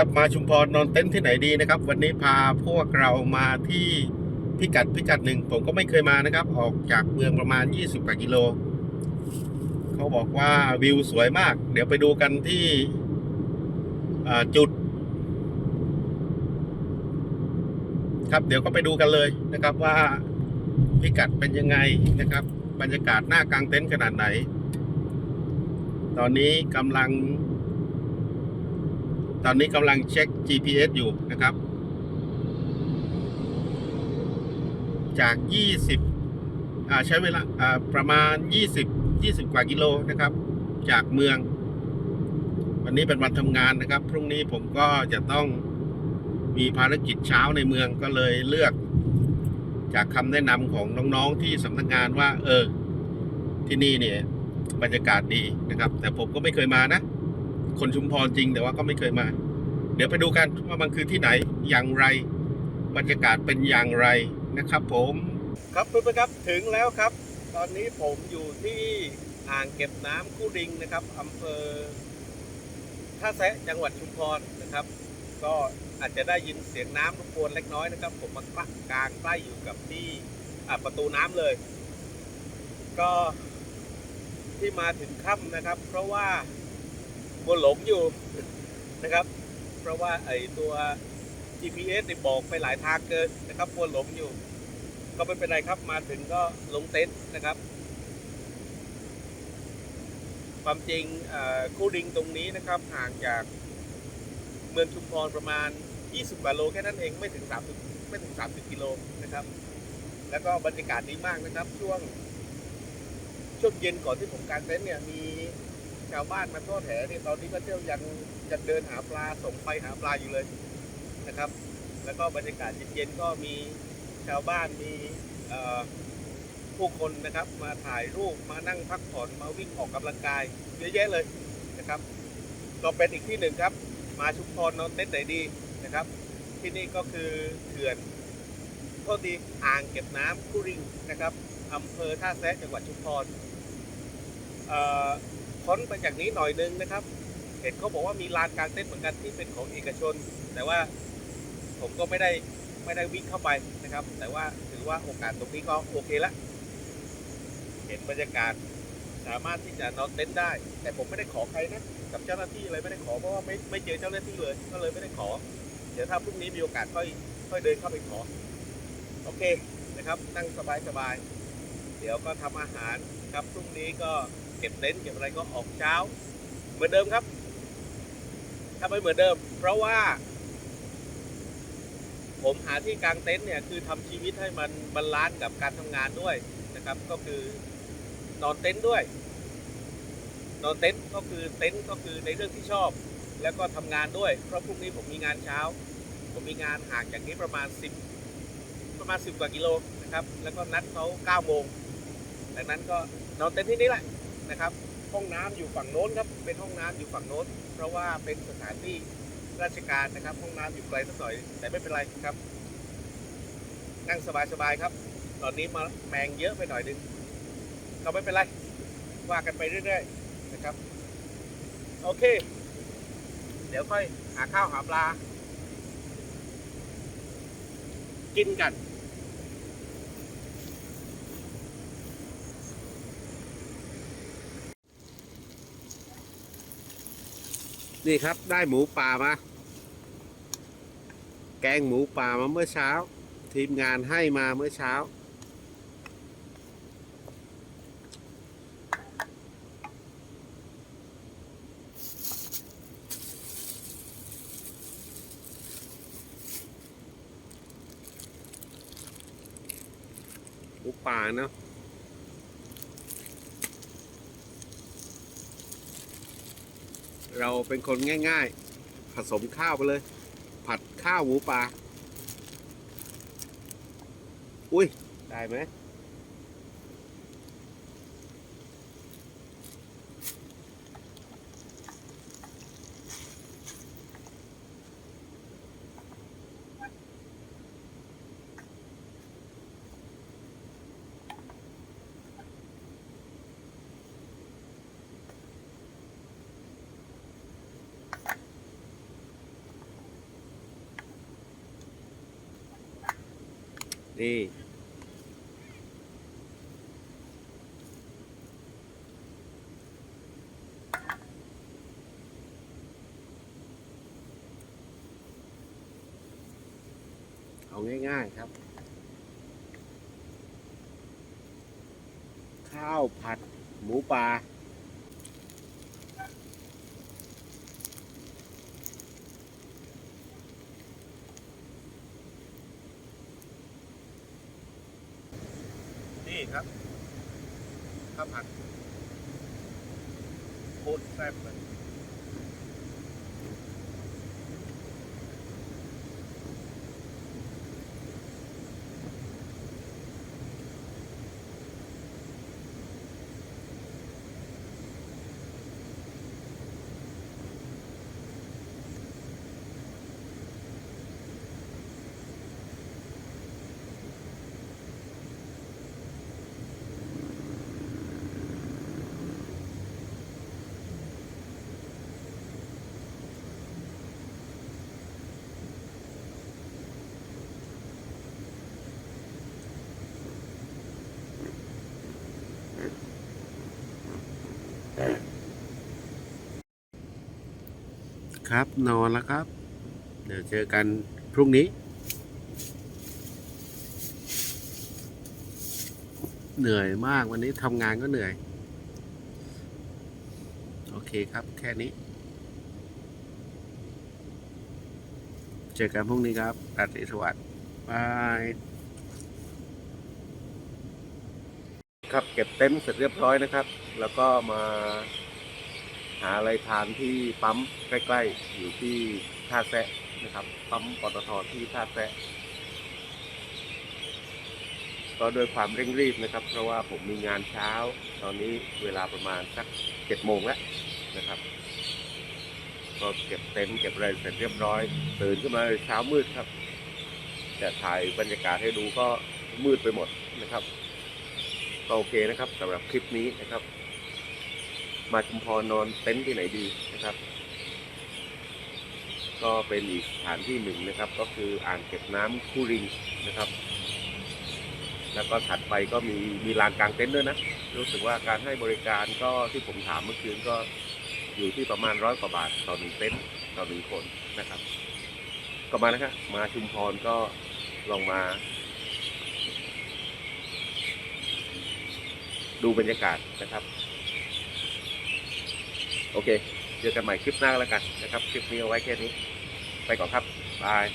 ครับมาชุมพรนอนเต็นท์ที่ไหนดีนะครับ วันนี้พาพวกเรามาที่พิกัดพิกัดหนึ่งผมก็ไม่เคยมานะครับ ออกจากเมืองประมาณ 20กว่ากิโล เขาบอกว่าวิวสวยมาก เดี๋ยวไปดูกันที่จุด ครับเดี๋ยวก็ไปดูกันเลยนะครับว่าพิกัดเป็นยังไงนะครับ บรรยากาศหน้ากลางเต็นท์ขนาดไหน ตอนนี้กำลัง ตอนนี้กำลังเช็ค GPS อยู่นะครับ จาก 20อ่าใช้เวลาอ่าประมาณ 20 20 กว่ากิโลนะครับ จากเมือง วันนี้เป็นวันทำงานนะครับ พรุ่งนี้ผมก็จะต้องมีภารกิจเช้าในเมืองก็เลยเลือก จากคำแนะนำของน้องๆที่สำนักงานว่า เออ ที่นี่เนี่ยบรรยากาศดีนะครับ แต่ผมก็ไม่เคยมานะ คนชุมพรจริงแต่ว่าก็ไม่เคยมา เดี๋ยวไปดูกันว่ามันคือที่ไหนอย่างไร บรรยากาศเป็นอย่างไรนะครับ ผมครับเพื่อนๆครับถึงแล้วครับ ตอนนี้ผมอยู่ที่อ่างเก็บน้ำคู่ดิงนะครับอำเภอท่าแซะจังหวัดชุมพรนะครับ ก็อาจจะได้ยินเสียงน้ำรบกวนเล็กน้อยนะครับ ผมมากกลางใกล้อยู่กับที่ประตูน้ำเลย ก็ที่มาถึงค่ำนะครับ เพราะว่า บัวหลงอยู่นะครับ เพราะว่าไอตัว GPS เนี่ยบอกไปหลายทางเกินนะครับบัวหลงอยู่ ก็ไม่เป็นไรครับมาถึงก็ลงเต็นท์นะครับ ความจริงคู่ดิงตรงนี้นะครับห่างจากเมืองชุมพรประมาณ 20กว่าโลแค่นั้นเองไม่ถึง 30 ไม่ถึง 30 กิโลนะครับ แล้วก็บรรยากาศดีมากนะครับช่วงช่วงเย็นก่อนที่ผมกางเต็นท์เนี่ยมี ชาวบ้านมาทอดแหเนี่ยตอนนี้ก็เที่ยวยังยังเดินหาปลาส่งไปหาปลาอยู่เลยนะครับ แล้วก็บรรยากาศเย็นๆก็มีชาวบ้านมีผู้คนนะครับมาถ่ายรูปมานั่งพักผ่อนมาวิ่งออกกำลังกายเยอะแยะเลยนะครับ ก็เป็นอีกที่หนึ่งครับ มาชุมพรนอนเต็นท์ไหนดีนะครับ ที่นี่ก็คือเขื่อนโทษดีอ่างเก็บน้ำคุริงนะครับอำเภอท่าแซะจังหวัดชุมพรเอ่อ พ้นไปจากนี้หน่อยนึงนะครับ เห็นเขาบอกว่ามีลานกลางเต็นเหมือนกันที่เป็นของเอกชน แต่ว่าผมก็ไม่ได้ไม่ได้วิ่งเข้าไปนะครับ แต่ว่าถือว่าโอกาสตรงนี้ก็โอเคละ เห็นบรรยากาศสามารถที่จะนอนเต็นท์ได้ แต่ผมไม่ได้ขอใครนะกับเจ้าหน้าที่อะไรไม่ได้ขอเพราะว่าไม่ไม่เจอเจ้าหน้าที่เลย ก็เลยไม่ได้ขอ เดี๋ยวถ้าพรุ่งนี้มีโอกาสค่อยค่อยเดินเข้าไปขอ โอเคนะครับ นั่งสบายสบายๆเดี๋ยวก็ทำอาหารครับพรุ่งนี้ก็ เก็บเต็นท์เก็บอะไรก็ออกเช้า เหมือนเดิมครับทำไปเหมือนเดิม เพราะว่า ผมหาที่กางเต็นท์เนี่ยคือทำชีวิตให้มันบาลานซ์กับการทำงานด้วยนะครับ ก็คือนอนเต็นท์ด้วย นอนเต็นท์ก็คือเต็นท์ก็คือในเรื่องที่ชอบ แล้วก็ทำงานด้วย เพราะพรุ่งนี้ผมมีงานเช้า ผมมีงานห่างจากนี้ประมาณ 10 ประมาณ 10 กว่ากิโลนะครับ แล้วก็นัดเขา9โมงดังนั้นก็นอนเต็นท์ที่นี่แหละ นะครับ ห้องน้ำอยู่ฝั่งโน้นครับ เป็นห้องน้ำอยู่ฝั่งโน้น เพราะว่าเป็นสถานที่ราชการนะครับ ห้องน้ำอยู่ไกลสักหน่อย แต่ไม่เป็นไรครับ นั่งสบายๆครับ ตอนนี้มาแมงเยอะไปหน่อยนึงก็ไม่เป็นไร ว่ากันไปเรื่อยๆนะครับ โอเค เดี๋ยวค่อยหาข้าวหาปลา กินกัน นี่ครับได้หมูป่ามา แกงหมูป่ามาเมื่อเช้า ทีมงานให้มาเมื่อเช้า หมูป่าเนาะ เราเป็นคนง่ายๆ ผสมข้าวไปเลย ผัดข้าวหมูปลา อุ้ย ได้ไหม นี่เอาง่ายๆครับ ข้าวผัดหมูปลา ครับข้าวผัดโคตรแซ่บเลย ครับ นอนแล้วครับ เดี๋ยวเจอกันพรุ่งนี้ เหนื่อยมากวันนี้ทำงานก็เหนื่อย โอเคครับ แค่นี้ เจอกันพรุ่งนี้ครับราตรีสวัสดิ์บายครับเก็บเต็นท์เสร็จเรียบร้อยนะครับ แล้วก็มา หาอะไรทานที่ปั๊มใกล้ ๆ อยู่ที่ท่าแซะนะครับ ปั๊มปตทที่ท่าแซะก็โดวยความเร่งรีบนะครับ เพราะว่าผมมีงานเช้า ตอนนี้เวลาประมาณสักเจ็ดโมงแล้วนะครับ ก็เก็บเต็นท์เก็บอะไรเสร็จเรียบร้อย ตื่นขึ้นมาเช้ามืดครับ จะถ่ายบรรยากาศให้ดูก็มืดไปหมดนะครับก็โอเคนะครับสำหรับคลิปนี้นะครับ มาชุมพรนอนเต็นท์ที่ไหนดีนะครับ ก็เป็นอีกสถานที่หนึ่งนะครับ ก็คืออ่างเก็บน้ำคูริงนะครับ แล้วก็ถัดไปก็มีมีลานกลางเต็นท์ด้วยนะรู้สึกว่าการให้บริการก็ที่ผมถามเมื่อคืนก็อยู่ที่ประมาณร้อยกว่าบาทต่อหนึ่งเต็นท์ต่อหนึ่งคนนะครับ ก็มานะครับมาชุมพรก็ลองมาดูบรรยากาศนะครับ โอเค เจอกันใหม่คลิปหน้าแล้วกันนะครับ คลิปนี้เอาไว้แค่นี้ ไปก่อนครับ บาย